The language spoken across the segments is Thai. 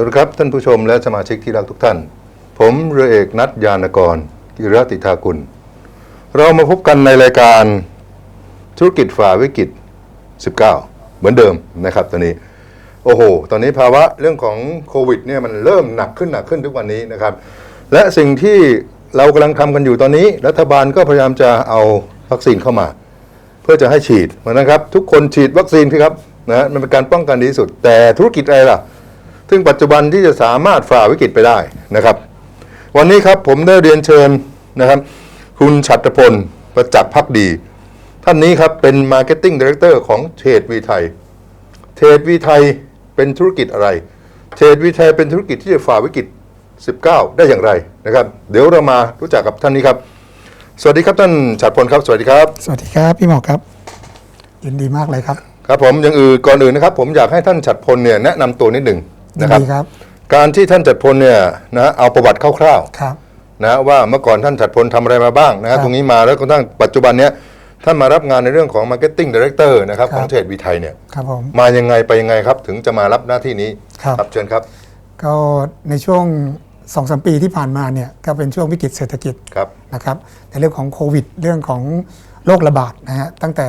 วัสดีครับ ท่านผู้ชมและสมาชิกที่รักทุกท่าน ผมเรือเอกนัทยานกร กิรติธากุล เรามาพบกันในรายการธุรกิจฝ่าวิกฤต 19 เหมือนเดิมนะครับตอนนี้ โอ้โห ตอนนี้ภาวะเรื่องของโควิดเนี่ยมันเริ่มหนักขึ้นหนักขึ้นทุกวันนี้นะครับ และสิ่งที่เรากำลังทำกันอยู่ตอนนี้ รัฐบาลก็พยายามจะเอาวัคซีนเข้ามา เพื่อจะให้ฉีดเพราะครับ ทุกคนฉีดวัคซีนสิครับนะมันเป็นการป้องกันดีที่สุด แต่ธุรกิจอะไรล่ะ ซึ่งปัจจุบันที่จะสามารถฝ่าวิกฤตไปได้นะครับ วันนี้ครับผมได้เรียนเชิญนะครับ คุณฉัตรพลประจักษ์พักดี ท่านนี้ครับเป็น Marketing Director ของเทรดวีไทยเทรดวีไทยเป็นธุรกิจอะไรเทรดวีไทยเป็นธุรกิจที่จะฝ่าวิกฤต 19 ได้อย่างไรนะครับ เดี๋ยวเรามารู้จักกับท่านนี้ครับ สวัสดีครับท่านฉัตรพลครับ สวัสดีครับ สวัสดีครับพี่หมอครับ ยินดีมากเลยครับ ครับผมอย่างอื่นก่อนอื่นนะครับ ผมอยากให้ท่านฉัตรพลเนี่ยแนะนำตัวนิดหนึ่งยิ นะนครับ ดีครับ การที่ท่านฉัตรพลเนี่ยนะเอาประวัติคร่าวครับ ๆนะว่าเมื่อก่อนท่านฉัตรพลทำอะไรมาบ้างนะฮะครับตรงนี้มาแล้วก็ตั้งปัจจุบันเนี้ยท่านมารับงานในเรื่องของ Marketing Director นะครับครับ ของเทรดวีไทยเนี่ยครับผม มายังไงไปยังไงครับ ถึงจะมารับหน้าที่นี้ครับ เชิญครับก็ในช่วงสองสมปีที่ผ่านมาเนี่ยก็เป็นช่วงวิกฤตเศรษฐกิจครับ นะครับในเรื่องของโควิด เรื่องของโรคระบาดนะฮะตั้งแต่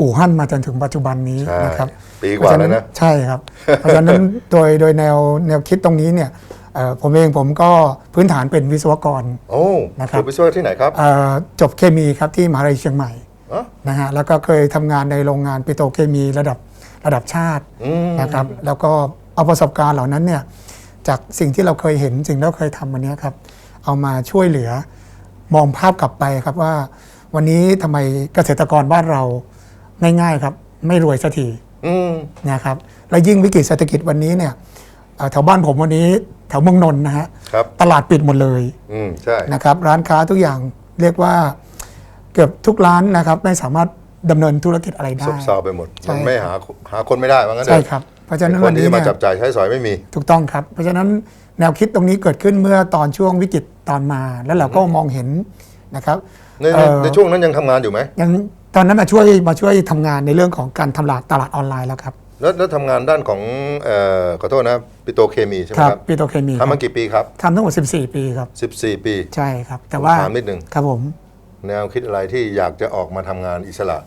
อู่ฮั่นมาจนถึงปัจจุบันนี้ใช่นะครับปีกว่าแล้วนะใช่ครับเพราะฉะนั้นโดยโดยแนวแนวคิดตรงนี้เนี่ยเอ่อผมเองผมก็พื้นฐานเป็นวิศวกรโอ้นะครับจบวิศวะที่ไหนครับเอ่อจบเคมีครับที่มหาวิทยาลัยเชียงใหม่อ๋อนะฮะแล้วก็เคยทำงานในโรงงานปิโตรเคมีระดับระดับชาติอืมนะครับแล้วก็เอาประสบการณ์เหล่านั้นเนี่ยจากสิ่งที่เราเคยเห็นสิ่งที่เราเคยทำวันนี้ครับเอามาช่วยเหลือมองภาพกลับไปครับว่า วันนี้ทำไมเกษตรกรบ้านเรา ง่ายๆครับ ไม่รวยสักทีอืมนะครับ และยิ่งวิกฤตเศรษฐกิจวันนี้เนี่ยเอ่อแถวบ้านผมวันนี้แถวเมืองนนท์นะฮะครับ ตลาดปิดหมดเลยอืมใช่ นะครับ ร้านค้าทุกอย่างเรียกว่าเกือบทุกร้านนะครับ ไม่สามารถดำเนินธุรกิจอะไรได้ ซบเซาไปหมด ใช่ มันไม่หาหาคนไม่ได้ว่างั้นเถใช่อะครับเพราะฉะนั้นควันนที่นี้จะมาเนี่ย จับจ่ายใช้สอยไม่มี ถูกต้องครับ เพราะฉะนั้นแนวคิดตรงนี้เกิดขึ้นเมื่อตอนช่วงวิกฤตตอนมา แล้วเราก็มองเห็นนะครับในเอ่ในอในช่วงนั้นยังทำงานอยู่ไหมยัง ตอนนั้นมาช่วยมาช่วยทำงานในเรื่องของการทำตลาดตลาดออนไลน์แล้วครับแล้วแล้วทำงานด้านของเอ่อขอโทษนะปิโตรเคมีใช่ไหมครับครับปิโตรเคมีทำมากี่ปีครับทำทั้งหมด 14 ปีครับ14 ปี ใช่ครับ แต่ว่าถามนิดนึง ครับผม แนวคิดอะไรที่อยากจะออกมาทำงานอิสระ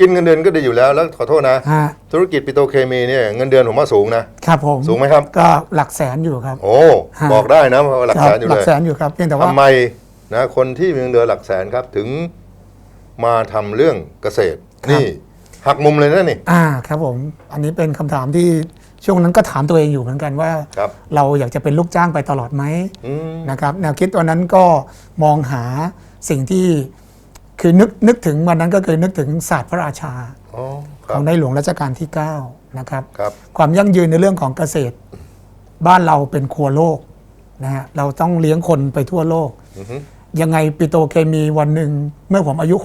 กินเงินเดือนก็ดีอยู่แล้วแล้วขอโทษนะ ฮะ ธุรกิจปิโตรเคมีเนี่ยเงินเดือนผมว่าสูงนะ ครับผมสูงไหมครับ ก็หลักแสนอยู่ครับ โอ้ฮะ บอกได้นะว่าหลักแสนอยู่หลัเลกยแสนอยู่ครับเพียงแต่ว่า ทำไมนะคนที่มีเงินเดือนหลักแสนครับถึง มาทำเรื่องเกษตรนี่ หักมุมเลยนะนี่ อ่าครับผมอันนี้เป็นคำถามที่ช่วงนั้นก็ถามตัวเองอยู่เหมือนกันว่า ครับ เราอยากจะเป็นลูกจ้างไปตลอดไหมอืม นะครับแนวคิดตัวนั้นก็มองหาสิ่งที่คือนึกนึกถึงวันนั้นก็คือนึกถึงศาสตร์พระราชา อ๋อ คขรัอบ งในหลวงรัชกาลที่ 9 นะครับ ครับ ความยั่งยืนในเรื่องของเกษตร บ้านเราเป็นครัวโลกนะฮะเราต้องเลี้ยงคนไปทั่วโลก อือฮึ ยังไงปิโตรเคมีวันหนึ่งเมื่อผมอายุ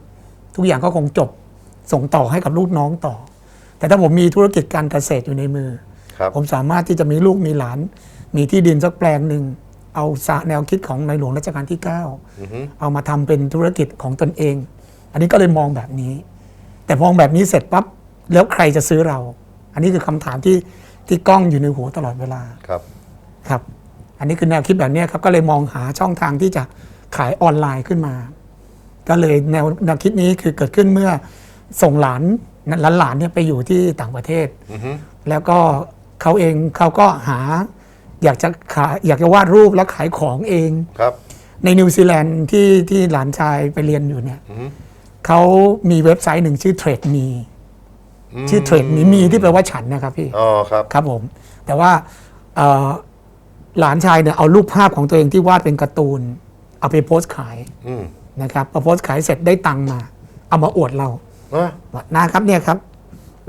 60 ทุกอย่างก็คงจบส่งต่อให้กับลูกน้องต่อ แต่ถ้าผมมีธุรกิจการเกษตรอยู่ในมือครับผมสามารถที่จะมีลูกมีหลาน มีที่ดินสักแปลงหนึ่งเอาสระแนวคิดของในหลวงรัชกาลที่อือฮึ9เอามาทำเป็นธุรกิจของตนเอง อันนี้ก็เลยมองแบบนี้ แต่มองแบบนี้เสร็จปั๊บแล้วใครจะซื้อเรา อันนี้คือคำถามที่ที่กล้องอยู่ในหัวตลอดเวลาครับครับ อันนี้คือแนวคิดแบบนี้ครับก็เลยมองหาช่องทางที่จะ ขายออนไลน์ขึ้นมา ก็เลยแนวแนวคิดนี้คือเกิดขึ้นเมื่อส่งหลานหลานหลานๆเนี่ยไปอยู่ที่ต่างประเทศอือฮึแล้วก็เขาเองเขาก็หาอยากจะขายอยากจะวาดรูปแล้วขายของเองครับ ในนิวซีแลนด์ที่ที่หลานชายไปเรียนอยู่เนี่ยอือฮึเขามีเว็บไซต์หนึ่งชื่อเทรดมีชื่อเทรดมีมีที่แปลว่าฉันนะครับพี่อ๋อครับครับผม แต่ว่าเอ่อหลานชายเนี่ยเอารูปภาพของตัวเองที่วาดเป็นการ์ตูน เอาไปโพสต์ขายอืมนะครับพอโพสต์ขายเสร็จได้ตังค์มา เอามาอวดเราอะว่านะครับเนี่ยครับ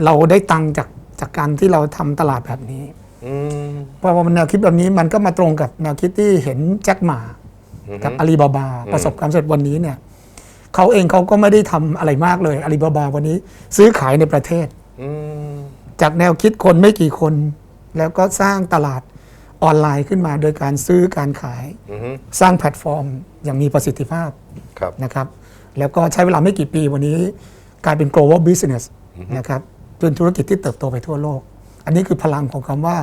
เราได้ตังค์จากจากการที่เราทำตลาดแบบนี้ อืมเพราะว่ามันแนวคิดแบบนี้มันก็มาตรงกับแนวคิดที่เห็นแจ็คหมากับอาลีบาบาประสบความสำเร็จวันนี้เนี่ยเขาเองเขาก็ไม่ได้ทำอะไรมากเลยอาลีบาบาวันนี้ซื้อขายในประเทศ อืมจากแนวคิดคนไม่กี่คน แล้วก็สร้างตลาด ออนไลน์ขึ้นมาโดยการซื้อการขาย อือฮึสร้างแพลตฟอร์มอย่างมีประสิทธิภาพ ครับ นะครับแล้วก็ใช้เวลาไม่กี่ปีวันนี้กลายเป็น global business นะครับเป็นธุรกิจที่เติบโตไปทั่วโลก อันนี้คือพลังของคำว่า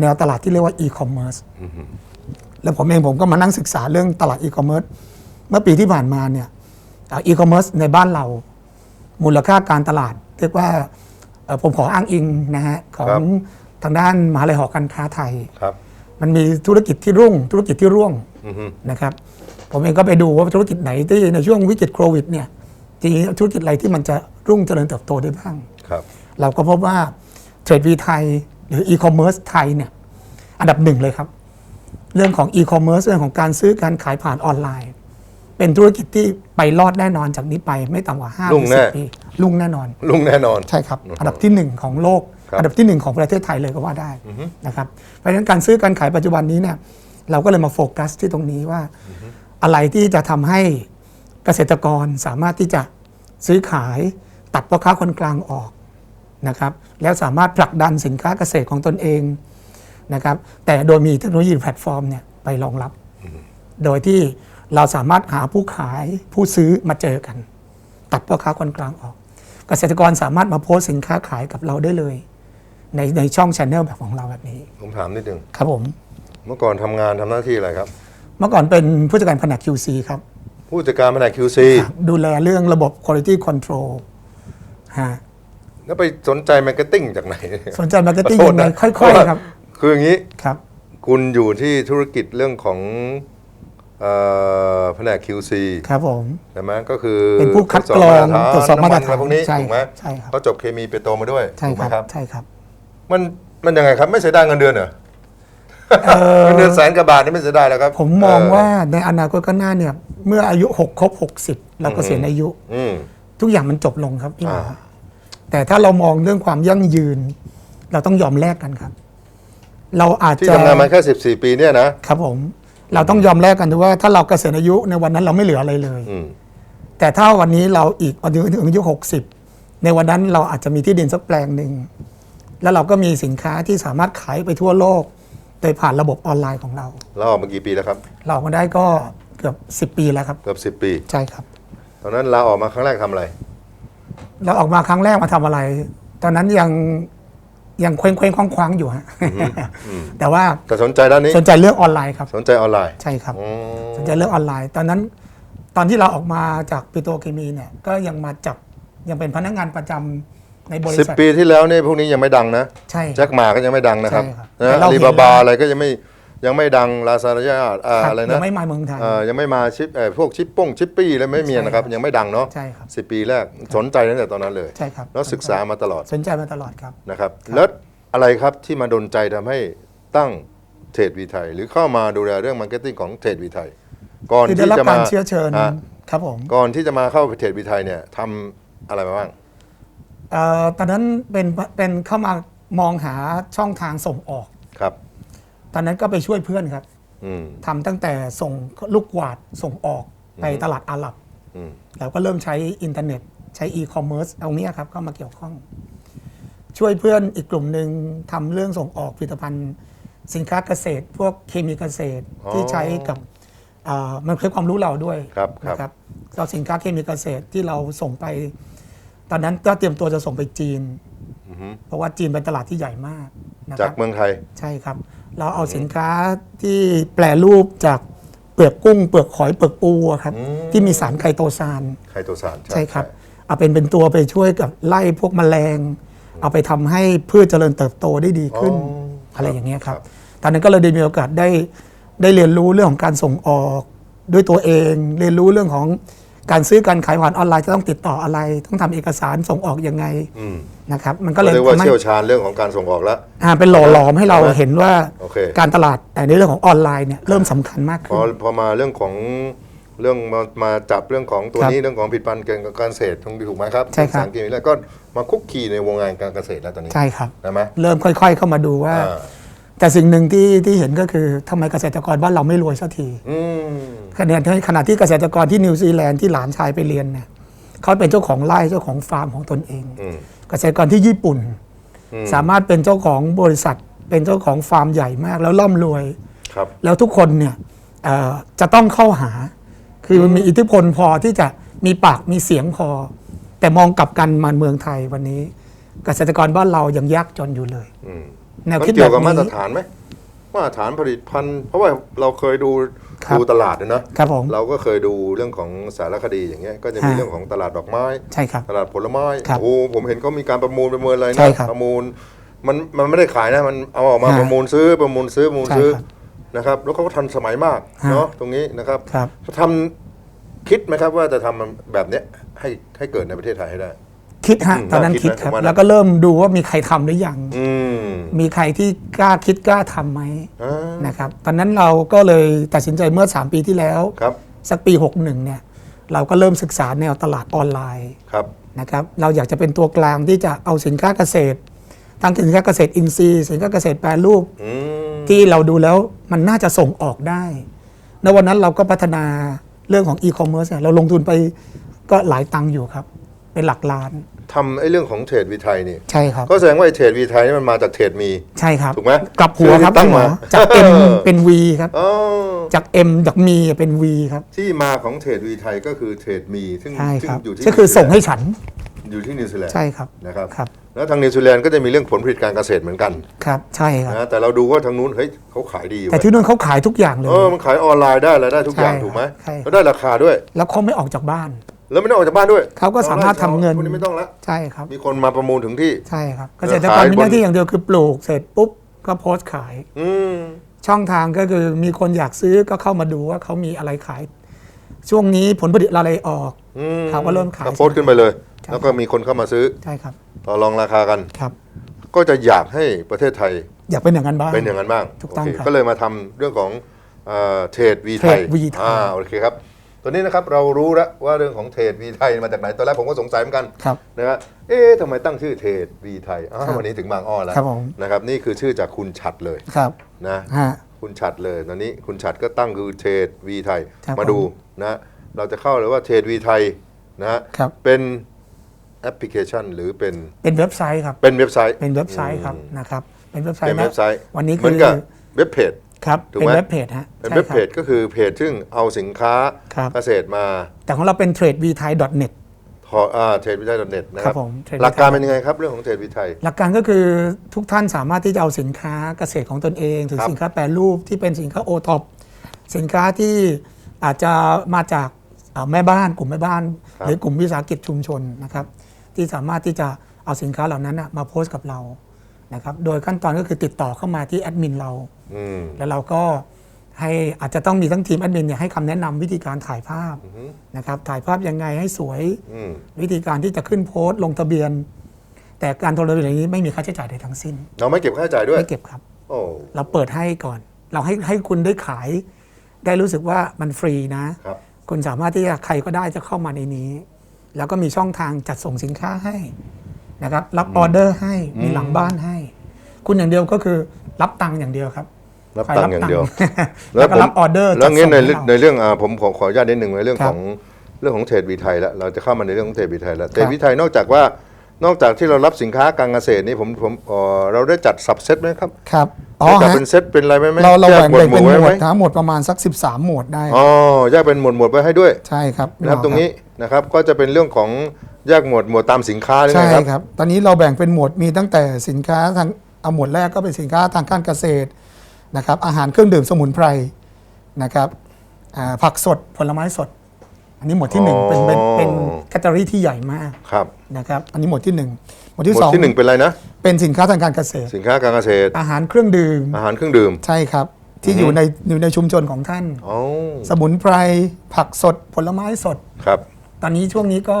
แนวตลาดที่เรียกว่า e-commerce แล้วผมเองผมก็มานั่งศึกษาเรื่องตลาด e-commerce เมื่อปีที่ผ่านมาเนี่ยอ่า e-commerce ในบ้านเรา มูลค่าการตลาด เรียกว่าเอ่อผมขออ้างอิงนะฮะ ขอครังบ ทางด้านมหาลัยหอการค้าไทย ครับ มันมีธุรกิจที่รุ่ง ธุรกิจที่ร่วงอือฮึนะครับ ผมเองก็ไปดูว่าธุรกิจไหนที่ในช่วงวิกฤตโควิดเนี่ยจริงๆธุรกิจอะไรที่มันจะรุ่งเจริญเติบโตได้บ้าง ครับ เราก็พบว่าเทรดวีไทย หรืออีคอมเมิร์ซไทยเนี่ยอันดับหนึ่งเลยครับ เรื่องของอีคอมเมิร์ซเรื่องของการซื้อการขายผ่านออนไลน์ เป็นธุรกิจที่ไปรอดแน่นอนจากนี้ไปไม่ต่ำกว่าห้ารุ่งสิแน่บปีรุ่งแน่นอน ลุงแน่นอน ใช่ครับ อันดับที่หนึ่งของโลกครับ อันดับที่หนึ่งของประเทศไทยเลยก็ว่าได้นะครับเพราะฉะนั้นการซื้อการขายปัจจุบันนี้เนี่ยเราก็เลยมาโฟกัสที่ตรงนี้ว่า อะไรที่จะทำให้เกษตรกรสามารถที่จะซื้อขายตัดพ่อค้าคนกลางออกนะครับแล้วสามารถผลักดันสินค้าเกษตรของตนเองนะครับแต่โดยมีเทคโนโลยีแพลตฟอร์มเนี่ยไปรองรับ โดยที่เราสามารถหาผู้ขายผู้ซื้อมาเจอกัน ตัดพ่อค้าคนกลางออก เกษตรกรสามารถมาโพสต์สินค้าขายกับเราได้เลย ในในช่องช anel แบบของเราแบบนี้ ผมถามนิดนึง ครับผม เมื่อก่อนทำงานทำหน้าที่อะไรครับ เมื่อก่อนเป็นผู้จัดการแผนก QC ครับผู้จัดการแผนก QC ดูแลเรื่องระบบ quality control ฮะ แล้วไปสนใจมาร์เก็ตติ้งจากไหนสนใจ marketing ขโทษยังไงนะค่อยเพราะว่าๆครับ คืออย่างนี้ ครับ คุณอยู่ที่ธุรกิจเรื่องของเอ่อแผนก QC ครับผม ใช่ไหมก็คือเป็นผู้คัดกรองตรวจสอบมาตรฐานน้ำนอะไรพวกนี้ใช่ถูกไหมใช่ครับ เขาจบเคมีเปโตรมาด้วยใช่ถูกคไหมรับ ครับ ใช่ครับ มันมันยังไงครับ ไม่เสียดายเงินเดือนเหรอเอ่อ เงินเดือนแสนกว่าบาทนี่ไม่เสียดายแล้วครับผมมองว่าในอนาคตข้างหน้าเนี่ย เมื่ออายุ 6 ครบ 60 เราเกษียณอายุ อืม ทุกอย่างมันจบลงครับพี่หมออ่าแต่ถ้าเรามองเรื่องความยั่งยืน เราต้องยอมแลกกันครับ เราอาจที่จะทำงานมาแค่ 14 ปีเนี่ยนะครับผม เราต้องยอมแลกกันดูว่าถ้าเราเกษียณอายุในวันนั้นเราไม่เหลืออะไรเลย อืมแต่ถ้าวันนี้เราอีกอายุถึงอายุ 60 ในวันนั้นเราอาจจะมีที่ดินสักแปลงหนึ่ง แล้วเราก็มีสินค้าที่สามารถขายไปทั่วโลก โดยผ่านระบบออนไลน์ของเรา เราออกมากี่ปีแล้วครับ เรามาได้ก็เกือบ 10 ปีแล้วครับ เกือบ 10 ปี ใช่ครับ ตอนนั้นเราออกมาครั้งแรกทำอะไร เราออกมาครั้งแรกมาทำอะไร ตอนนั้นยังยังเคว้งเคว้งคว้างคว้างๆอยู่ฮะแต่ว่าแต่สนใจด้านนี้ สนใจเรื่องออนไลน์ครับ สนใจออนไลน์ใช่ครับ อืมสนใจเรื่องออนไลน์ ตอนนั้นตอนที่เราออกมาจากปิโตรเคมีเนี่ยก็ยังมาจับยังเป็นพนักงานประจำ ในบริสิบษัท ปีที่แล้วเนี่ยพวกนี้ยังไม่ดังนะใช่แจ็คหมาก็ยังไม่ดังนะครับใช่ครับนะแต่เราอาลีเห็นบาบาแล้วอะไรก็ยังไม่ยังไม่ดังลาซาด้าครับอะไรยันะงไม่มาเมืองไทย เอ่อยังไม่มาชิปเอ่อพวกชิปป้งชิปปี้อะไรไม่มีใช่นะครับครับยังไม่ดังเนาะใช่ครับสิบปีแรกสนใจตั้งแต่ตอนนั้นเลย ใช่ครับ แล้วศึกษามาตลอดสนใจมาตลอดครับ นะครับแล้วอะไรครับที่มาดนใจทำให้ตั้งเทรดวีไทย หรือเข้ามาดูแลเรื่องมาร์เก็ตติ้งของเทรดวีไทยก่อนคือได้ที่รับจะกามารเชื้อเชิญอะครับผม ก่อนที่จะมาเข้าเทรดวีไทยเนี่ยทำอะไรมาบ้าง เอ่อตอนนั้นเป็นเป็นเข้ามามองหาช่องทางส่งออก ครับ ตอนนั้นก็ไปช่วยเพื่อนครับอืม ทำตั้งแต่ส่งลูกกวาดส่งออกไปตลาดอาหรับ อืมเราก็เริ่มใช้อินเทอร์เน็ต ใช้อีคอมเมิร์ซเอาเนี้ยครับเข้ามาเกี่ยวข้อง ช่วยเพื่อนอีกกลุ่มหนึ่งทำเรื่องส่งออกผลิตภัณฑ์ สินค้าเกษตร พวกเคมีเกษตรอ๋อที่ใช้กับเอ่อมันคือความรู้เราด้วยครับครับ นะครับเราสินค้าเคมีเกษตรที่เราส่งไป ตอนนั้นก็เตรียมตัวจะส่งไปจีน อือฮึเพราะว่าจีนเป็นตลาดที่ใหญ่มากนะคจารักบ เมืองไทย ใช่ครับ เราเอาสินค้าที่แปรรูปจากเปลือกกุ้ง เปลือกหอยเปลือกปูอะครับ อืม ที่มีสารไคโตซาน ไคโตซานใช่ครับ เอาเป็นเป็นตัวไปช่วยกับไล่พวกแมลง เอาไปทำให้พืชเจริญเติบโตได้ดีขึ้นอะไรอย่างเงี้ยครับ ตอนนั้นก็เลยได้มีโอกาสได้ได้เรียนรู้เรื่องของการส่งออกด้วยตัวเอง เรียนรู้เรื่องของ การซื้อการขายผ่านออนไลน์จะต้องติดต่ออะไร ต้องทำเอกสารส่งออกยังไงอืมนะครับ มันก็ก็เลยเรียกว่าทำให้เชี่ยวชาญเรื่องของการส่งออกแล้วอ่าเป็นหล่อหลอมให้เราใช่ไหมเห็นว่าโอเคการตลาดแต่ในเรื่องของออนไลน์เนี่ยเริ่มสำคัญมากพขึ้อนพอมาเรื่องของเรื่องมามาจับเรื่องของตัวครับนี้เรื่องของผลิตภัณฑ์การเกษตรถูกไหมครับใช่ครับสารเคมีแล้วก็มาคุกคีในวงงานการเกษตรแล้วตอนนี้ใช่ครับใช่ไหมเริ่มค่อย ๆ เข้ามาดูว่าอ่า แต่สิ่งหนึ่งที่ที่เห็นก็คือทำไมเกษตรกรบ้านเราไม่รวยสักทีอืมขณะที่ขณะที่เกษตรกรที่นิวซีแลนด์ที่หลานชายไปเรียนเนี่ยเขาเป็นเจ้าของไร่เจ้าของฟาร์มของตนเอง อืม เกษตรกรที่ญี่ปุ่น อืม สามารถเป็นเจ้าของบริษัท เป็นเจ้าของฟาร์มใหญ่มาก แล้วร่ำรวย ครับ แล้วทุกคนเนี่ยเอ่อจะต้องเข้าหา คือมันมีอิทธิพลพอที่จะมีปากมีเสียงพอ แต่มองกลับกันมาเมืองไทยวันนี้ เกษตรกรบ้านเรายังยากจนอยู่เลย อืม แนวมันคิดแบเกี่ยวบกับมาตรนี้ ฐานไหมมาตรฐานผลิตภัณฑ์เพราะว่าเราเคยดูครับ ดูตลาดนะนะครับผม เราก็เคยดูเรื่องของสารคดีอย่างเงี้ยก็จะมีฮะ เรื่องของตลาดดอกไม้ ใช่ครับ ตลาดผลไม้ครับโอ้ผมเห็นเขามีการประมูลประเมินอะไรใช่นะ ครับประมูลมันมันไม่ได้ขายนะ มันเอาออกมาฮะประมูลซื้อประมูลซื้อประมูลใช่ซื้อครับนะครับ แล้วเขาก็ทันสมัยมากฮะ เนาะตรงนี้นะครับครับเขาทำคิดไหมครับว่าจะทำมันแบบเนี้ยให้ให้เกิดในประเทศไทยให้ได้ คิดฮะอืมตอนนั้นน่าคิคิดดนะครับว่านะแล้วก็เริ่มดูว่ามีใครทำหรือยังอืมมีใครที่กล้าคิดกล้าทำไหมอ่านะครับ ตอนนั้นเราก็เลยตัดสินใจเมื่อ 3 ปีที่แล้วครับสักปี 61เนี่ยเราก็เริ่มศึกษาแนวตลาดออนไลน์ครับนะครับ เราอยากจะเป็นตัวกลางที่จะเอาสินค้าเกษตรทั้งสินค้าเกษตรอินทรีย์สินค้าเกษตรแปรรูปอืมที่เราดูแล้วมันน่าจะส่งออกได้ในวันนั้นเราก็พัฒนาเรื่องของอีคอมเมิร์ซเนี่ยเราลงทุนไปก็หลายตังค์อยู่ครับ เป็นหลักล้าน ทำไอ้เรื่องของเทรดวีไทยนี่ใช่ครับ ก็แสดงว่าไอ้เทรดวีไทยนี่มันมาจากเทรดมี ใช่ครับถูกไหมกลับหัวครับตั้งคุณหมอมาจาก M เป็น V ครับอ๋อจาก M จากมีเป็น V ครับ ที่มาของเทรดวีไทยก็คือเทรดมีซึ่งใช่ซึ่ครับอยู่ที่ก็คือส่งให้ฉัน อยู่ที่นิวซีแลนด์ใช่ครับนะครับครับ แล้วทางนิวซีแลนด์ก็จะมีเรื่องผลผลิตการเกษตรเหมือนกันครับ ใช่ครับ นะแต่เราดูว่าทางนู้นเฮ้ยเขาขายดีอยู่แต่ที่นู่นเขาขายทุกอย่างเลย เออมันขายออนไลน์ได้รายได้ทุกอย่างใช่ถูกไหมใช่ครับแล้วได้ราคาด้วย แล้วเขาไม่ออกจากบ้าน แล้วไม่ต้องออกจากบ้านด้วยเขาก็สามารถทำเงิน พวกนี้ไม่ต้องละใช่ครับ มีคนมาประมูลถึงที่ ใช่ครับแล้เกวษตรกรขายมีหน้าที่อย่างเดียวคือปลูกเสร็จปุ๊บก็โพสต์ขาย อืม ช่องทางก็คือมีคนอยากซื้อก็เข้ามาดูว่าเขามีอะไรขาย ช่วงนี้ผลผลิตอะไรออก อืมเขาก็เริ่มขายโพสต์ขึ้นไปเลย ใช่ แล้วก็มีคนเข้ามาซื้อ ใช่ครับต่อรองราคากัน ครับ ก็จะอยากให้ประเทศไทยอยากเป็นอย่างนั้นบ้าง เป็นอย่างนั้นบ้างถูกต้องโเคครับก็เลยมาทำเรื่องของเทรดวีไทย Trade V ไทย อ่าโอเคครับ ตัวนี้นะครับเรารู้แล้วว่าเรื่องของเทรดวีไทยมาจากไหน ตอนแรกผมก็สงสัยเหมือนกันครับ นะฮะเอ๊ะทำไมตั้งชื่อเทรดวีไทยอ้าวครับวันนี้ถึงบางอ้อแล้วครับผม นะครับนี่คือชื่อจากคุณฉัดเลยครับนะ ฮะ คุณฉัดเลยตอนนี้คุณฉัดก็ตั้งคือเทรดวีไทยครับมาดูนะเราจะเข้าเลยว่าเทรดวีไทยนะฮะครับ เป็นแอปพลิเคชันหรือเป็นเป็นเว็บไซต์ครับ เป็นเว็บไซต์ เป็นเว็บไซต์ครับนะครับ เป็นเว็บไซเป็นต์นะเว็บไซต์วันนี้เหคืมือนอ กับเว็บเพจ ครับ ถูกเป็นไหม เว็บเพจฮะเป็นใช่เว็บครั เพจก็คือเพจซึ่งเอาสินค้าครับ เกษตรมาแต่ของเราเป็น tradevthai.net ทออ่าเทรดวิทยเน็ตนะคครัรับบผม Trade หลักการเป็นยังไงครับเรื่องของเทรดวิทย หลักการก็คือทุกท่านสามารถที่จะเอาสินค้าเกษตรของตนเองถึงครับ สินค้าแปรรูปที่เป็นสินค้าโอท็อปสินค้าที่อาจจะมาจากอ่าแม่บ้านกลุ่มแม่บ้าน หรือกลุ่มวิสาหกิจชุมชนนะครับ ที่สามารถที่จะเอาสินค้าเหล่านั้นนะมาโพสต์กับเรานะครับโดยขั้นตอนก็คือติดต่อเข้ามาที่แอดมินเราอืม แล้วเราก็ให้อาจจะต้องมีทั้งทีมแอดมินเนี่ยให้คำแนะนำวิธีการถ่ายภาพนะครับถ่ายภาพยังไงให้สวยอืมวิธีการที่จะขึ้นโพสต์ลงทะเบียน แต่การลงทะเบียนอย่างนี้ไม่มีค่าใช้จ่ายใดทั้งสิ้นเราไม่เก็บค่าใช้จ่ายด้วยไม่เก็บครับ โอ้เราเปิดให้ก่อน เราให้ให้คุณได้ขาย ได้รู้สึกว่ามันฟรีนะ ครับ คุณสามารถที่จะใครก็ได้จะเข้ามาในนี้ แล้วก็มีช่องทางจัดส่งสินค้าให้นะครับ รับออเดอร์ให้มีหลังบ้านให้ คุณอย่างเดียวก็คือรับตังค์อย่างเดียวครับ รับตังค์อย่างเดียว แล้วก็รับออเดอร์แล้วงี้ในจัดส่งให้ในเรื่องอ่าผมขอขออนุญาตนิดหนึ่งในเรื่องครับของเรื่องของเทรดวีไทยแล้วเราจะเข้ามาในเรื่องของเทรดวีไทยแล้วเทรดวีไทยนอกจากว่านอกจากที่เรารับสินค้าการเกษตรนี่ผมผมเอ่อเราได้จัดสับเซตไหมครับครับอ๋อได้จัดฮะเป็นเซตเป็นอะไรไหมไหมเราเราแยแบ่กงหมวดเป็นหมู่หมไว้วไหมดทั้งหมดประมาณสัก 13 หมวดได้อ๋อแยกเป็นหมวดหมวดไว้ให้ด้วยใช่ครับนะครับพี่ตรงนี้นะครับก็จะเป็นเรื่องของแยกหมวดหมวดตามสินค้าเลยใช่นะครับครับ ตอนนี้เราแบ่งเป็นหมวดมีตั้งแต่สินค้าทางเอาหมวดแรกก็เป็นสินค้าทางการเกษตร นะครับอาหารเครื่องดื่มสมุนไพรนะครับอ่าผักสดผลไม้สด อันนี้หมวดที่หนึ่งเป็นเป็นเป็นแคตตารีที่ใหญ่มากครับนะครับอันนี้หมวดที่หนึ่งหมวดหที่มวสดองที่หนึ่งเป็นอะไรนะ เป็นสินค้าทางการเกษตร สินค้าการเกษตร อาหารเครื่องดื่ม อาหารเครื่องดื่มใช่ครับ ที่อยู่ในอยู่ในชุมชนของท่าน อ๋อสมุนไพรผักสดผลไม้สด ครับตอนนี้ช่วงนี้ก็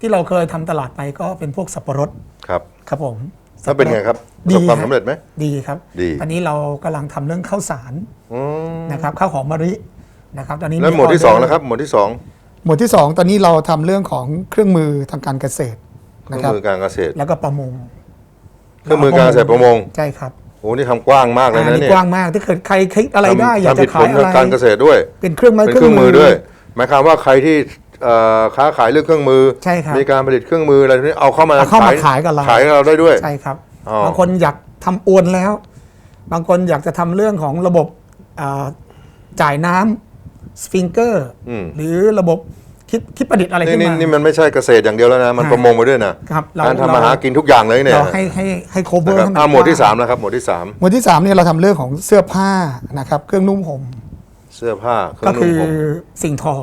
ที่เราเคยทำตลาดไปก็เป็นพวกสับปะรดครับ ครับผม แล้วเป็นไงครับประดีสบความฮะสำเร็จไหมดีครับดีตอนนี้เรากำลังทำเรื่องข้าวสารอืมนะครับข้าวหอมมะลินะครับ ตอนนี้แล้วหมวดที่อสเดองร์นะครับ หมวดที่สองหมวดที่สองตอนนี้เราทำเรื่องของเครื่องมือทางการเกษตรเครื่นะองครับมือการเกษตร แล้วก็ประมงเครื่องมือการเกษตรประมง ใช่ครับโอ้นี่ทำกว้างมากเลยอันนะนี้เนี่ยกว้างมากถ้าเกิดใครคิดอะไรได้ทำอยากทำจะผิดผขายลอะทางไรการเกษตรด้วย เป็นเครื่องไม้เป็นเครื่เคอรื่องงมืมืออด้วย หมายความว่าใครที่ เอ่อค้าขายเรื่องเครื่องมือ ใช่ครับ มีการผลิตเครื่องมืออะไรพวกนี้เอาเข้ามาเอาเข้ามาขายกับเราขายกับเราได้ด้วย ใช่ครับอ๋อ บางคนอยากทำโอนแล้ว บางคนอยากจะทำเรื่องของระบบอ่าจ่ายน้ำสฟิงเกอร์อืมหรือระบบ Q คิดคิดประดิษฐ์อะไรนี่ขึ้นนี่มา นี่มันไม่ใช่เกษตรอย่างเดียวแล้วนะ มันฮะประมงไปด้วยนะครับเราการทำเรามาหากินทุกอย่างเลยเนี่ยเราให้ให้ให้โคเวอนะร์ครับให้มันอ่าหมวดที่กว้งสามแล้วครับ หมวดที่สามหมวดที่สามเนี่ยเราทำเรื่องของเสื้อผ้านะครับ เครื่องนุ่งห่มเสื้อผ้าเครื่ก็องคืนุ่งอห่มสิ่งทอ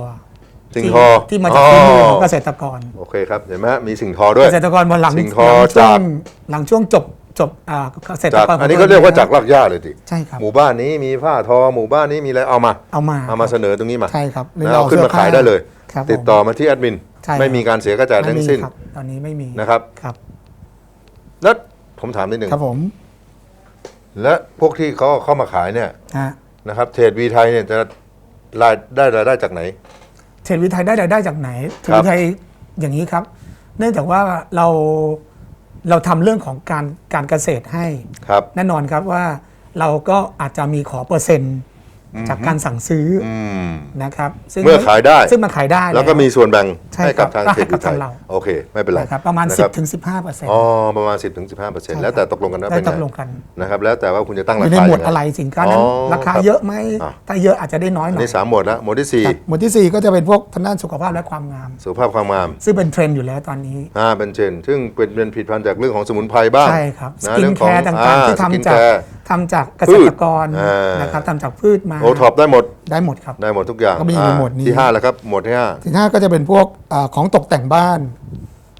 สิ่งที่ทอที่มาจากฝีมือของเกษตรกร โอเคครับ เห็นไหมฮะมีสิ่งทอด้วย เกษตรกรพอหลังสิ่งทอหลัช่วจากงหลังช่วงจบจบอ่าเกษตรจากกรขงอันนี้ก็เรียกว่าจากรากหญ้าเลยดิใช่ครับหมู่บ้านนี้มีผ้าทอหมู่บ้านนี้มีอะไรเอามาเอามาเอามาเสนอตรงนี้มาใช่ครับหรือแล้วเราเอาขึ้นมาเสื้อผ้าขายได้เลยครับติดต่อมาที่แอดมินใช่ครับไม่มีการเสียค่าใช้จ่ายทั้งสิ้นไม่มีครับตอนนี้ไม่มีนะครับครับ แล้วผมถามนิดหนึ่งครับผม และพวกที่เขาเข้ามาขายเนี่ยฮะนะครับเทรดวีไทยเนี่ยจะรายได้รายได้จากไหน เทรดวิทยได้รายได้จากไหนเทรดครับวิทยอย่างนี้ครับ เนื่องจากว่าเราเราทำเรื่องของการการเกษตรให้ครับแน่นอนครับว่าเราก็อาจจะมีขอเปอร์เซ็นต์ จากการสั่งซื้อออืมนะครับซึ่งเมื่อขายได้ซึ่งมาขายได้ แล้วก็มีส่วนแบ่งใช่ให้กับครับทางเทรดก็ให้กัวีบไทยทางเราโอเค ไม่เป็นไรนะครับประมาณนคบ10ถึง15เปอร์เซ็นต์อ๋อประมาณ 10-15%ถึง15%เปอร์เซ็นต์แล้วแต่ตกลงกันว่าได้เป็นตไงกลงกันนะครับแล้วแต่ว่าคุณจะตั้งอรายู่ในคาหมวดยังไงอะไรสินค้านั้นอ๋อราคาครับเยอะไหมอะถ้าเยอะอาจจะได้น้อยหน่อยนี่สามหมวดแล้วหมวดที่สี่ครับหมวดที่สี่ก็จะเป็นพวกทางด้านสุขภาพและความงาม สุขภาพความงาม ซึ่งเป็นเทรนด์อยู่แล้วตอนนี้อ่าเป็นเชนซึ่งเป็นเป็นผลิตภัณฑ์จากเรื่องของสมุนไพรบ้างใช่ครับสนะกินเรื่องแคของร์ต่างๆที่สกินทำจากแคร์ทำจากเกษตรกรพืชอ่านนะครับทำจากพืชมาโอท็อปได้หมด ได้หมดครับ ได้หมดทุกอย่างก็มีอยู่ในอ่าหมวดนี้ ที่ห้าแล้วครับ หมวดที่ห้าที่ห้าก็จะเป็นพวกอาของตกแต่งบ้าน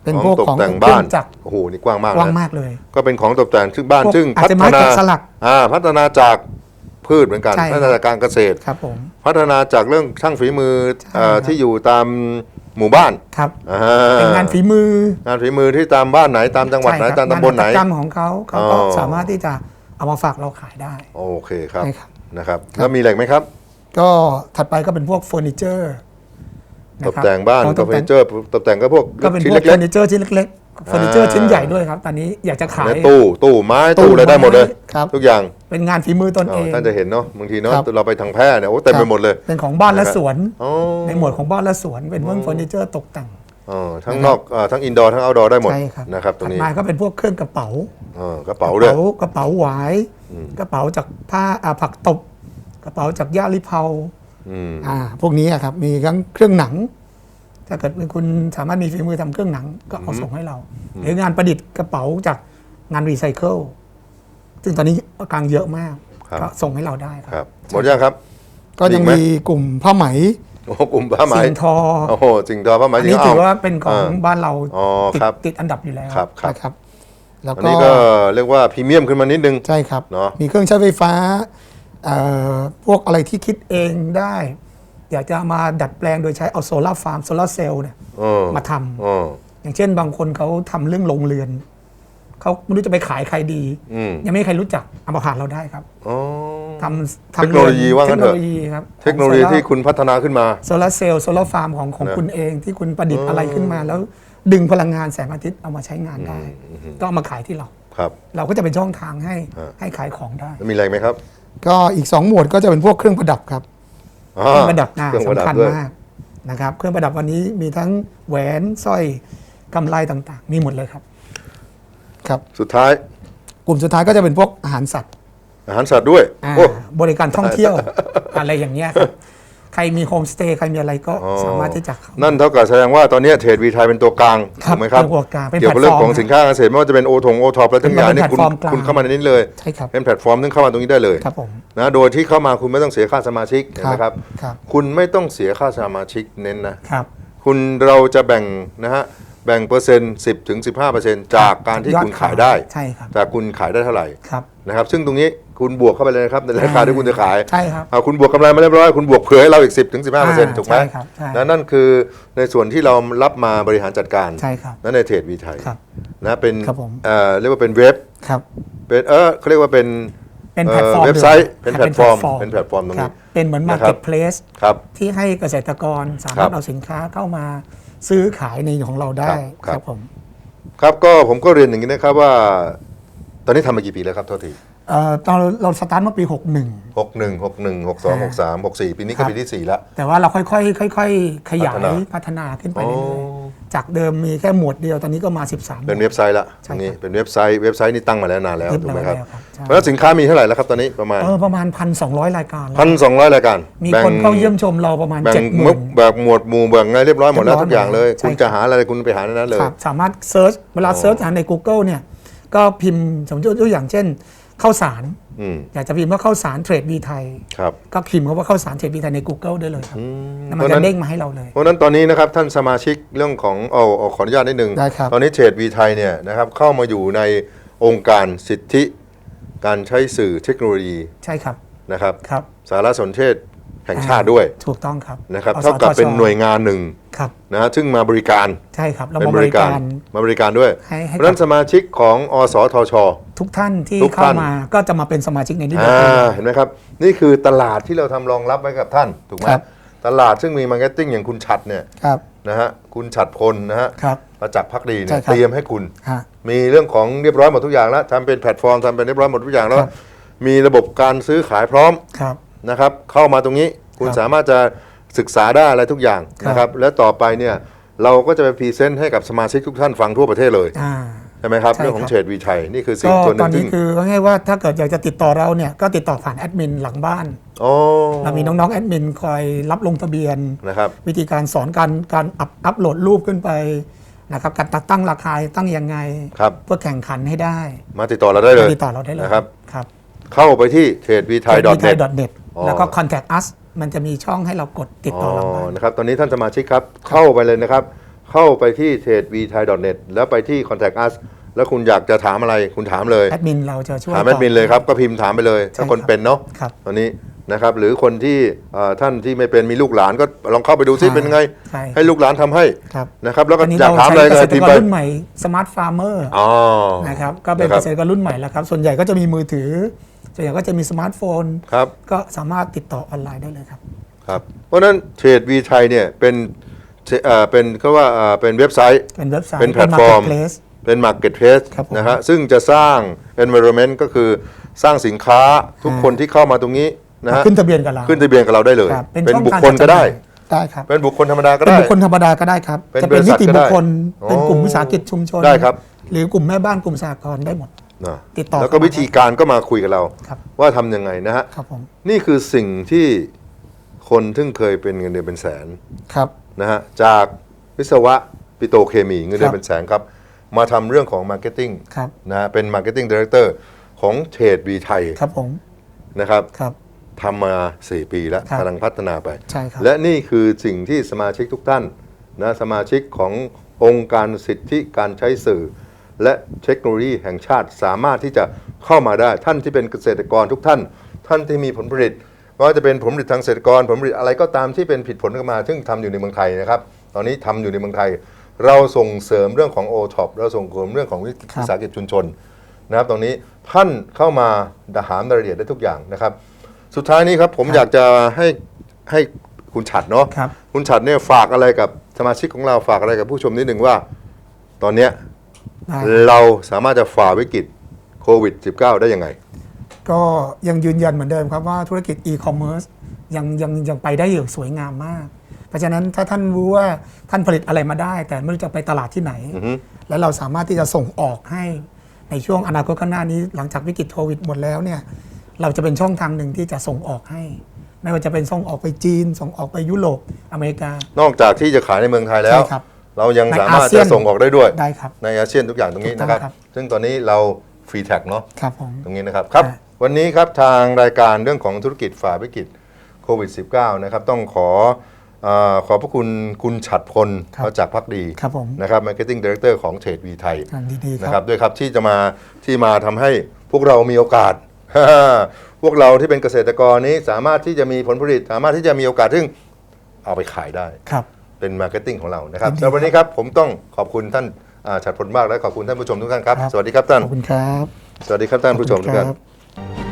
เป็นพวกตกของแต่งเครื่บ้าอนงจักรโอ้โหนี่กว้างมากกว้างนะมากเลย ก็เป็นของตกแต่งซึ่งบ้านพวกซึ่งอาจพัจะฒไม้นาแกะสลักอ่าพัฒนาจากพืชเหมือนกัน ใช่ครับพัฒนาจากการเกษตร ครับผม พัฒนาจากเรื่องช่างฝีมือใช่เอ่อครับ ที่อยู่ตามหมู่บ้านครับ อ่เป็นงานฝีมืองานฝีมือที่ตามบ้านไหนตามจังหวัดไหนใช่ครับตามตำบลไหนงานหัตถกรรมของเขาเขาก็อ๋อ สามารถที่จะเอามาฝากเราขายได้โอเคครับ ใช่ครับ นะครับ แล้วมีอะไรอีกไหมครับ ก็ถัดไปก็เป็นพวกเฟอร์นิเจอร์ตกแต่งบ้านของตตกกแต่แต่งงเจอร์ตกแต่งก็พวกก็เป็นชิ้นพวกเฟเล็อกร์นิเจอร์ชิ้นเล็กๆเฟอร์นิเจอร์ชิ้นใหญ่ด้วยครับ ตอนนี้อยากจะๆขายเนี่ยตู้ ตู้ไม้ตู้ตู้อะไรได้หมดเลย ไม้ครับ ทุกอย่างเป็นงานฝีมือตนอ๋เออง ท่านจะเห็นเนาะบางทีเนาะครับ เราไปทางแพร่เนี่ยโอ้เต็มไปหมดเลย เป็นของบ้านและสวน อ๋อ ในหมวดของบ้านและสวน เป็นพวกเฟอร์นิเจอร์ตกแต่ง อ๋อทั้งนอกอ่าทั้งอินดอร์ทั้งเอาท์ดอร์ได้หมดใช่ครับนะครับตรงนี้ถัดมาก็เป็นพวกเครื่องกระเป๋าอ๋อกระเป๋าด้วย กระเป๋าหวายกระเป๋าจากผ้าอ่าผักตบ กระเป๋าจากย่าลิเผา อืมอ่าพวกนี้อะครับมีทั้งเครื่องหนัง ถ้าเกิดเป็นคุณสามารถมีฝีมือทำเครื่องหนังก็เอาส่งให้เรา หรืองานประดิษฐ์กระเป๋าจากงานรีไซเคิลซึ่งตอนนี้กำลังเยอะมากครับก็ส่งให้เราได้คครับรับหมดยังครับ ก็ยังมีอีกไหมมีกลุ่มผ้าไหมโอ้กลุ่มผ้าไหมสิ่งทอโอ้โหสิ่งทอผ้าไหมอันนี้เถือว่าเป็นของอ่าบ้านเราอ๋อติดครับติดอันดับอยู่แล้วครับครับนะครับแล้วอันก็นี้ก็เรียกว่าพรีเมียมขึ้นมานิดนึงใช่ครับเนอะมีเครื่องใช้ไฟฟ้าเอ่อพวกอะไรที่คิดเองได้ อยากจะมาดัดแปลงโดยใช้เอาโซลาร์ฟาร์มโซลาร์เซลล์เนี่ยเออมาทำเอออย่างเช่นบางคนเขาทำเรื่องโรงเรือนเขาไม่รู้จะไปขายใครดีอืมยังไม่มีใครรู้จักเอามาผ่านเราได้ครับอ๋อ ทำทำเทคโนโลยีว่างั้นเถอะ เทคโนโลยีครับเทคโนโลยีที่คุณพัฒนาขึ้นมา โซลาร์เซลล์โซลาร์ฟาร์มของของนะคุณเองที่คุณประดิษฐ์อะไรขึ้นมา แล้วดึงพลังงานแสงอาทิตย์เอามาใช้งานได้ก็เอามาขายที่เรา ครับ เราก็จะเป็นช่องทางให้อ่าให้ขายของได้ แล้วมีอะไรไหมครับก็อีก 2 หมวดก็จะเป็นพวกเครื่องประดับครับอ๋อเครื่องประดับน่าเครื่องประดับสำคัญด้วยมากนะครับ เครื่องประดับวันนี้มีทั้งแหวนสร้อยกำไลต่างๆ มีหมดเลยครับ ครับ สุดท้าย กลุ่มสุดท้ายก็จะเป็นพวกอาหารสัตว์ อาหารสัตว์ด้วยอ่าโอ้ บริการท่องเที่ยวอะไรอย่างเงี้ยครับใครมีโฮมสเตย์ใครมีอะไรก็อ๋อ สามารถที่จะเข้า นั่นเท่ากับแสดงว่าตอนนี้เทรดวีไทยเป็นตัวกลางครับถูกไหมครับเป็นตัวกลางเป็นเกี่ยวกับเรื่องของแพลตฟอร์มสินค้าการเกษตรไม่ว่าจะเป็นโอทงโอท็อปและทุกอย่างเป็นนี่คุณแพลตฟอร์มกลาง คุณเข้ามาในนี้เลย ใช่ครับเป็นแพลตฟอร์มซึ่งเข้ามาตรงนี้ได้เลยครับผม นะโดยที่เข้ามาคุณไม่ต้องเสียค่าสมาชิกเห็นไหมครับ ครับ คุณไม่ต้องเสียค่าสมาชิกเน้นนะ ครับ คุณเราจะแบ่งนะฮะ แบ่งเปอร์เซ็นต์10ถึง15จากการที่ยอดคุณขายได้ ใช่ครับจากคุณขายได้เท่าไหร่ครับนะครับ ซึ่งตรงนี้คุณบวกเข้าไปเลยนะครับในราคาที่คุณจะขายใช่ครับอ่าคุณบวกกำไรมาเรียบร้อยคุณบวกเผื่อให้เราอีก 10ถึง15อ่าถูกไหมใช่ครับใช่และนั่นคือในส่วนที่เรารับมาบริหารจัดการใช่ครับนั่นในเทรดวีไทยครับนะเป็นครับผมเอ่อเรียกว่าเป็นเว็บครับเป็นเออเขาเรียกว่าเป็นเป็นเอ่อแพลตฟอร์มเว็บไซต์ดียวเป็นแพลตฟอร์มเป็นแพลตฟอร์มตรงนี้คเป็นเหมือนนะครับ Marketplace ครับที่ให้เกษตรกรสาครัมารถบเอาสินค้าเข้ามา ซื้อขายในของเราได้ครับผมครับก็ผมก็เรียนอย่างนี้นะครับว่า ตอนนี้ทำมากี่ปีแล้วครับโทษทีเอ่อตอนเราสตาร์ทเมื่อปี 61 หกหนึ่งหกหนึ่งหกสองหกสามหกสี่ปีนี้ครัก็บ ปีที่สี่แล้วแต่ว่าเราค่อยๆค่อย ๆ ขยายพัฒนา พัฒนาขึ้นไปอ๋อเรื่อยๆ จากเดิมมีแค่หมวดเดียว ตอนนี้ก็มา 13 เป็นเว็บไซต์ละใช่ตรงนี้ครับเป็นเว็บไซต์เว็บไซต์นี่ตั้งมาแล้วนานแล้วเรียบถูกร้ไหอมยครับแล้วครับใช่แล้วสินค้ามีเท่าไหร่แล้วครับตอนนี้ประมาณเออประมาณ 1,200 รายการแล้วพันสองร้อยรายการมีแบ่งคนเข้าเยี่ยมชมเราประมาณแบ่ง7 0 0 0มุก0แบบหมวดหมู่แบ่งไงเรียบร้อยหมดแล้วเรียบร้อยทุกอย่างเลยหมดแล้วคุณใช่จะหาอะไรคุณไปหาในนั้นเลย ครับสามารถเซิร์ชเวลาอ๋อเซิร์ชหาใน Google เนี่ยก็พิมพ์สมมติตัวอย่างเช่น ข้าวสารอืมอยากจะพิมพ์ว่าข้าวสารเทรดวีไทยครับก็พิมพ์คำว่าข้าวสารเทรดวีไทยใน Google ได้เลยครับอืมแล้วเพมันราะฉะจะนั้นเด้งมาให้เราเลย เพราะฉะนั้นตอนนี้นะครับท่านสมาชิกเรื่องของเอาเอาขออนุญาตนิดนึงได้ครับตอนนี้เทรดวีไทยเนี่ยนะครับเข้ามาอยู่ในองค์การสิทธิ การใช้สื่อเทคโนโลยีใช่ครับนะครับครับสารสนเทศ แห่งชาติด้วยถูกต้องครับนะครับอสเท่ากับทชเป็นหน่วยงานหนึ่งครับนะฮะซึ่งมาบริการใช่ครับเราเป็นมาบบริริการการมาบริการด้วยให้ให้เพราะฉะนั้นสมาชิกของอสทช ทุกท่านที่ทุกเข้าท่านมาก็จะมาเป็นสมาชิกในนี้อ่าด้วยเห็นไหมครับ นี่คือตลาดที่เราทำรองรับไว้กับท่านถูกไหมครับตลาดซึ่งมีมาร์เก็ตติ้งอย่างคุณฉัดเนี่ยครับนะฮะคุณฉัดพลนะฮะครับประจักษ์พักดีเนี่ใช่ยครับเตรียมให้คุณฮะมีเรื่องของเรียบร้อยหมดทุกอย่างแล้วทำเป็นแพลตฟอร์มทำเป็นเรียบร้อยหมดทุกอย่างแล้วครับมีระบบการซื้อขายพร้อมครับ นะครับเข้ามาตรงนี้คุณครับสามารถจะศึกษาได้อะไรทุกอย่างครับนะครับและต่อไปเนี่ยเราก็จะไปพรีเซนต์ให้กับสมาชิกทุกท่านฟังทั่วประเทศเลยอ่าใช่ไหมครับใช่เรื่องของครับเทรดวีชัย นี่คือสิ่งก็ส่วนหตนึ่อนงนี้ซึ่งคือว่าง่ายๆว่าถ้าเกิดอยากจะติดต่อเราเนี่ยก็ติดต่อผ่านแอดมินหลังบ้านโอ้เรามีน้องๆแอดมินคอยรับลงทะเบียนนะครับวิธีการสอนการการอัพอัพโหลดรูปขึ้นไปนะครับการตั้งราคาตั้งยังไงครับเพื่อแข่งขันให้ได้ มาติดต่อเราได้เลยติดต่อเราได้เลยนะครับครับเข้าไปที่เทรดวีไทย .net net อ๋อ แล้วก็ contact us มันจะมีช่องให้เรากดติดต่อเราอ๋ได้อนะครับ ตอนนี้ท่านสมาชิกครับ เข้าไปเลยนะครับ เข้าไปที่ t r a d e v t h a i net แล้วไปที่ contact us แล้วคุณอยากจะถามอะไรคุณถามเลยแอดมินเราจะช่วยถามแอดมินเลยครับ ก็พิมพ์ถามไปเลย ถ้าใช่คนครับเป็นเนาะครับตอนนี้นะครับหรือคนที่เอ่อท่านที่ไม่เป็นมีลูกหลานก็ลองเข้าไปดูซิใช่เป็นไงใช่ให้ลูกหลานทำให้ครับนะครับแล้วก็อันนี้อยากเราถามใช้อะไรเกก็ษตรพิมกพ์รไปรุ่นใหม่ smart farmer อ๋อนะครับก็เป็นนะครัเกบษตรกรรุ่นใหม่แล้วครับ ส่วนใหญ่ก็จะมีมือถือ ส่วนใหญ่ก็จะมีสมาร์ทโฟน ครับ ก็สามารถติดต่อออนไลน์ได้เลยครับ ครับ เพราะฉะนั้นเทรดวีไทยเนี่ยเป็นเอ่อเป็นก็ว่าเอ่อเป็นเว็บไซต์ เป็นเว็บไซต์เป็นแพลตฟอร์ม marketplace เป็น Marketplace ครับผมนะฮะซึ่งจะสร้าง environment ก็คือสร้างสินค้าทุกอ่าคนที่เข้ามาตรงนี้นะฮะขึ้นทะเบียนกับเราขึ้นทะเบียนกับเราได้เลย ครับเป็นช่องบุคทางคลก็ได้จัดจำหน่ายได้ครับ เป็นบุคคลธรรมดาก็เป็นได้ บุคคลธรรมดาก็ได้ครับ เป็นจะเป็นบริษันิทติก็ได้บุคคลอ๋อเป็นกลุ่มวิสาหกิจชุมชน ได้ครับ หรือกลุ่มแม่บ้านกลุ่มสหกรณ์ได้หมด นะติดต่อแล้วก็เข้ามาวิธีการก็มาคุยกับเรา ครับ ว่าทำยังไงนะฮะครับผมนี่คือสิ่งที่คนซึ่งเคยเป็นเงินเดือนเป็นแสนครับ นะฮะจากวิศวะปิโตรเคมีเงินเดือครันบ เป็นแสนครับ มาทำเรื่องของมาร์เก็ตติ้งครับนะฮะเป็นมาร์เก็ตติ้งดีเรคเตอร์ของเทรดวีไทยครับผมนะครับครับ ทำมา 4 ปีแล้วครับ กำลังพัฒนาไป ใช่ครับและนี่คือสิ่งที่สมาชิกทุกท่านนะสมาชิกขององค์การสิทธิการใช้สื่อ และเทคโนโลยีแห่งชาติสามารถที่จะเข้ามาได้ ท่านที่เป็นเกษตรกรทุกท่าน ท่านที่มีผลผลิตไม่ว่าจะเป็นผลผลิตทางเกษตรกรผลผลิตอะไรก็ตามที่เป็นผิดผลออกมา ซึ่งทำอยู่ในเมืองไทยนะครับ ตอนนี้ทำอยู่ในเมืองไทย เราส่งเสริมเรื่องของ o t o p เราส่งเสริมเรื่องของวิครับสาหกิจชุมชนนะครับ ตรงนี้ท่านเข้ามาหามรายละเอียดได้ทุกอย่างนะครับ สุดท้ายนี้ครับผมอยากจะให้ให้คุณฉัดเนาะครับคุณฉัดเนี่ยฝากอะไรกับสมาชิกของเราฝากอะไรกับผู้ชมนิดหนึ่งว่า ตอนเนี้ย ได้ เราสามารถจะฝ่าวิกฤตโควิด -19 ได้ยังไง ก็ยังยืนยันเหมือนเดิมครับว่าธุรกิจอีคอมเมิร์ซยังยังยังไปได้อย่างสวยงามมาก เพราะฉะนั้นถ้าท่านรู้ว่าท่านผลิตอะไรมาได้ แต่ไม่รู้จะไปตลาดที่ไหนอือฮึแล้วเราสามารถที่จะส่งออกให้ในช่วงอนาคตข้างหน้านี้ หลังจากวิกฤตโควิดหมดแล้วเนี่ยเราจะเป็นช่องทางหนึ่งที่จะส่งออกให้ ไม่ว่าจะเป็นส่งออกไปจีน ส่งออกไปยุโรปอเมริกานอกจากที่จะขายในเมืองไทยแล้ว ใช่ครับ เรายังในสามารถอาเซียจะนส่งออกได้ด้วย ได้ครับ ในอาเซียนทุกอย่างตรงนี้ถูกต้นะองครับครับ ซึ่งตอนนี้เราฟรีแท็กเนาะครับผมตรงนี้นะครับครับอ่าวันนี้ครับทางรายการเรื่องของธุรกิจฝ่าวิกฤตโควิด -19 นะครับ ต้องขอเอ่อขอบพระคุณคุณฉัดพลครับมาจากพักดีครับผมนะครับ Marketing Director ของเทรดวีไทยอ่าดีๆคนะครัรับบด้วยครับที่จะมาที่มาทำให้พวกเรามีโอกาส พวกเราที่เป็นเกษตรกรนี้สามารถที่จะมีผลผลิต สามารถที่จะมีโอกาสซึ่งเอาไปขายได้ครับ เป็นมาร์เก็ตติ้งของเรานะครับยินดีสำหรับวันนี้ครับผมต้องขอบคุณท่านอ่าฉัดพลมากและขอบคุณท่านผู้ชมทุกท่านครับครับ สวัสดีครับท่าน ขอบคุณครับ สวัสดีครับท่านผู้ชมทุกท่านขอบคุณครับ